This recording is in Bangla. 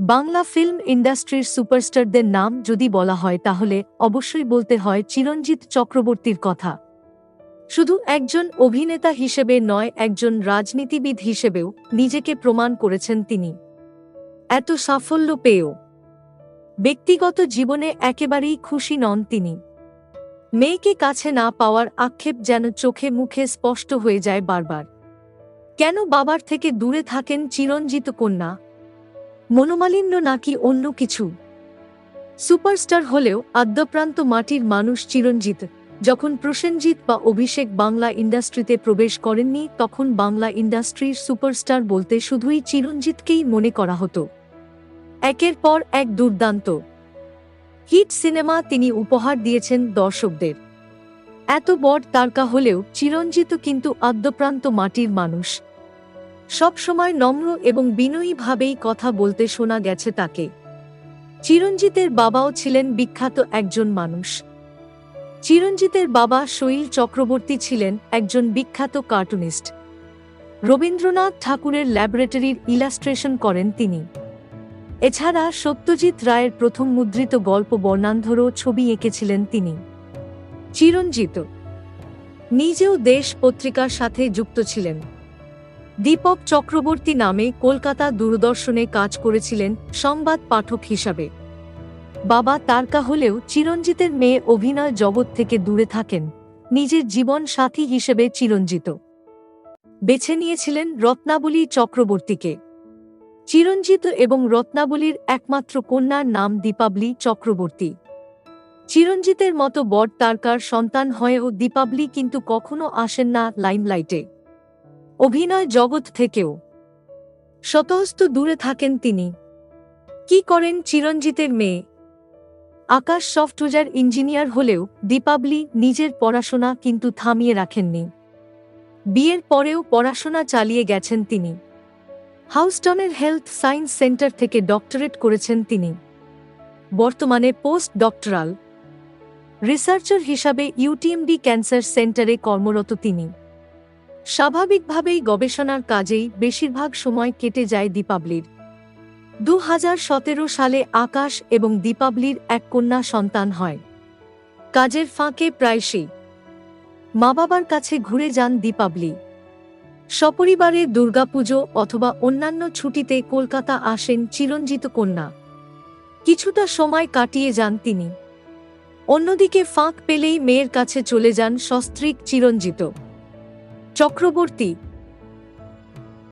বাংলা ফিল্ম ইন্ডাস্ট্রির সুপারস্টারদের নাম যদি বলা হয় তাহলে অবশ্যই বলতে হয় চিরঞ্জিত চক্রবর্তীর কথা। শুধু একজন অভিনেতা হিসেবে নয়, একজন রাজনীতিবিদ হিসেবেও নিজেকে প্রমাণ করেছেন তিনি। এত সাফল্য পেয়েও। ব্যক্তিগত জীবনে একেবারেই খুশি নন তিনি। মেয়েকে কাছে না পাওয়ার আক্ষেপ যেন চোখে মুখে স্পষ্ট হয়ে যায় বারবার। কেন বাবার থেকে দূরে থাকেন চিরঞ্জিত কন্যা? মনোমালিন্য নাকি অন্য কিছু? সুপারস্টার হলেও আদ্যপ্রান্ত মাটির মানুষ চিরঞ্জিত। যখন প্রসেনজিৎ বা অভিষেক বাংলা ইন্ডাস্ট্রিতে প্রবেশ করেননি, তখন বাংলা ইন্ডাস্ট্রির সুপারস্টার বলতে শুধুই চিরঞ্জিতকেই মনে করা হতো। একের পর এক দুর্দান্ত। হিট সিনেমা তিনি উপহার দিয়েছেন দর্শকদের। এত বড় তারকা হলেও চিরঞ্জিত কিন্তু আদ্যপ্রান্ত মাটির মানুষ। সবসময় নম্র এবং বিনয়ীভাবেই কথা বলতে শোনা গেছে তাকে। চিরঞ্জিতের বাবাও ছিলেন বিখ্যাত একজন মানুষ। চিরঞ্জিতের বাবা শৈল চক্রবর্তী ছিলেন একজন বিখ্যাত কার্টুনিস্ট। রবীন্দ্রনাথ ঠাকুরের ল্যাবরেটরির ইলাস্ট্রেশন করেন তিনি। এছাড়া সত্যজিৎ রায়ের প্রথম মুদ্রিত গল্প বর্ণান্ধরও ছবি এঁকেছিলেন তিনি। চিরঞ্জিত। নিজেও দেশ পত্রিকার সাথে যুক্ত ছিলেন। দীপক চক্রবর্তী নামে কলকাতা দূরদর্শনে কাজ করেছিলেন সংবাদ পাঠক হিসাবে। বাবা তারকা হলেও চিরঞ্জিতের মেয়ে অভিনয় জগৎ থেকে দূরে থাকেন, নিজের জীবন সাথী হিসেবে চিরঞ্জিত। বেছে নিয়েছিলেন রত্নাবলী চক্রবর্তীকে। চিরঞ্জিত এবং রত্নাবলীর একমাত্র কন্যার নাম দীপাবলি চক্রবর্তী। চিরঞ্জিতের মতো বড় তারকার সন্তান হয়েও দীপাবলি কিন্তু কখনো আসেন না লাইমলাইটে। অভিনয় জগৎ থেকেও। শতহস্ত দূরে থাকেন তিনি। কি করেন চিরঞ্জিতের মেয়ে? আকাশ সফটওয়্যার ইঞ্জিনিয়ার হলেও দীপাবলি নিজের পড়াশোনা কিন্তু থামিয়ে রাখেননি। বিয়ের পরেও পড়াশোনা চালিয়ে গেছেন তিনি। হাউস্টনের হেলথ সায়েন্স সেন্টার থেকে ডক্টরেট করেছেন তিনি। বর্তমানে পোস্ট ডক্টরাল রিসার্চার হিসাবে ইউটিএমডি ক্যান্সার সেন্টারে কর্মরত তিনি। স্বাভাবিকভাবেই গবেষণার কাজেই বেশিরভাগ সময় কেটে যায় দীপাবলির। দু হাজার সতেরো সালে আকাশ এবং দীপাবলির এক কন্যা সন্তান হয়। কাজের ফাঁকে প্রায়শই মা বাবার কাছে ঘুরে যান দীপাবলি। সপরিবারে দুর্গাপুজো অথবা অন্যান্য ছুটিতে কলকাতা আসেন চিরঞ্জিত কন্যা। কিছুটা সময় কাটিয়ে যান তিনি। অন্যদিকে ফাঁক পেলেই মেয়ের কাছে চলে যান সস্ত্রীক চিরঞ্জিত। চক্রবর্তী